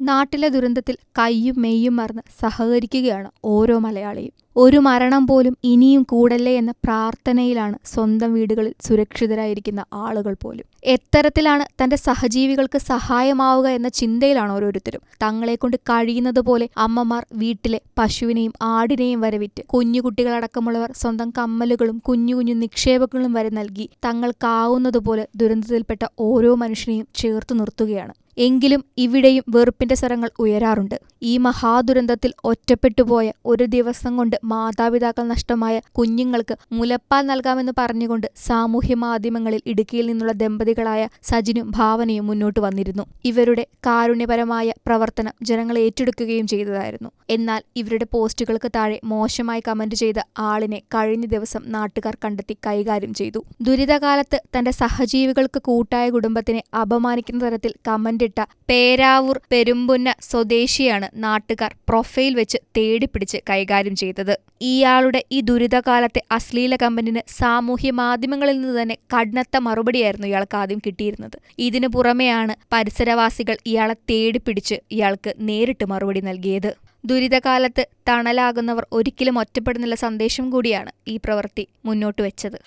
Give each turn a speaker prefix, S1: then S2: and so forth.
S1: നാട്ടിലെ ദുരന്തത്തിൽ കൈയും മെയ്യും മറന്ന് സഹകരിക്കുകയാണ് ഓരോ മലയാളിയും. ഒരു മരണം പോലും ഇനിയും കൂടല്ലേ എന്ന പ്രാർത്ഥനയിലാണ് സ്വന്തം വീടുകളിൽ സുരക്ഷിതരായിരിക്കുന്ന ആളുകൾ പോലും. എത്തരത്തിലാണ് തന്റെ സഹജീവികൾക്ക് സഹായമാവുക എന്ന ചിന്തയിലാണ് ഓരോരുത്തരും. തങ്ങളെക്കൊണ്ട് കഴിയുന്നത് പോലെ അമ്മമാർ വീട്ടിലെ പശുവിനെയും ആടിനെയും വരെ വിറ്റ് കുഞ്ഞുകുട്ടികളടക്കമുള്ളവർ സ്വന്തം കമ്മലുകളും കുഞ്ഞു കുഞ്ഞു നിക്ഷേപങ്ങളും വരെ നൽകി തങ്ങൾക്കാവുന്നതുപോലെ ദുരന്തത്തിൽപ്പെട്ട ഓരോ മനുഷ്യനെയും ചേർത്തു നിർത്തുകയാണ്. എങ്കിലും ഇവിടെയും വെറുപ്പിന്റെ സ്വരങ്ങൾ ഉയരാറുണ്ട്. ഈ മഹാദുരന്തത്തിൽ ഒറ്റപ്പെട്ടുപോയ ഒരു ദിവസം കൊണ്ട് മാതാപിതാക്കൾ നഷ്ടമായ കുഞ്ഞുങ്ങൾക്ക് മുലപ്പാൽ നൽകാമെന്ന് പറഞ്ഞുകൊണ്ട് സാമൂഹ്യ മാധ്യമങ്ങളിൽ ഇടുക്കിയിൽ നിന്നുള്ള ദമ്പതികളായ സജിനും ഭാവനയും മുന്നോട്ട് വന്നിരുന്നു. ഇവരുടെ കാരുണ്യപരമായ പ്രവർത്തനം ജനങ്ങൾ ഏറ്റെടുക്കുകയും ചെയ്തതായിരുന്നു. എന്നാൽ ഇവരുടെ പോസ്റ്റുകൾക്ക് താഴെ മോശമായി കമന്റ് ചെയ്ത ആളിനെ കഴിഞ്ഞ ദിവസം നാട്ടുകാർ കണ്ടെത്തി കൈകാര്യം ചെയ്തു. ദുരിതകാലത്ത് തന്റെ സഹജീവികൾക്ക് കൂട്ടായ കുടുംബത്തിനെ അപമാനിക്കുന്ന തരത്തിൽ കമന്റിട്ട പേരാവൂർ പെരുമ്പുന്ന സ്വദേശിയാണ് നാട്ടുകാർ പ്രൊഫൈൽ വെച്ച് തേടിപ്പിടിച്ച് കൈകാര്യം ചെയ്തത്. ഇയാളുടെ ഈ ദുരിതകാലത്തെ അശ്ലീല കമ്പനിന് സാമൂഹ്യ മാധ്യമങ്ങളിൽ നിന്ന് തന്നെ കടുത്ത മറുപടിയായിരുന്നു ഇയാൾക്ക് ആദ്യം കിട്ടിയിരുന്നത്. ഇതിനു പുറമെയാണ് പരിസരവാസികൾ ഇയാളെ തേടിപ്പിടിച്ച് ഇയാൾക്ക് നേരിട്ട് മറുപടി നൽകിയത്. ദുരിതകാലത്ത് തണലാകുന്നവർ ഒരിക്കലും ഒറ്റപ്പെടുന്നില്ല സന്ദേശം കൂടിയാണ് ഈ പ്രവൃത്തി മുന്നോട്ട് വെച്ചത്.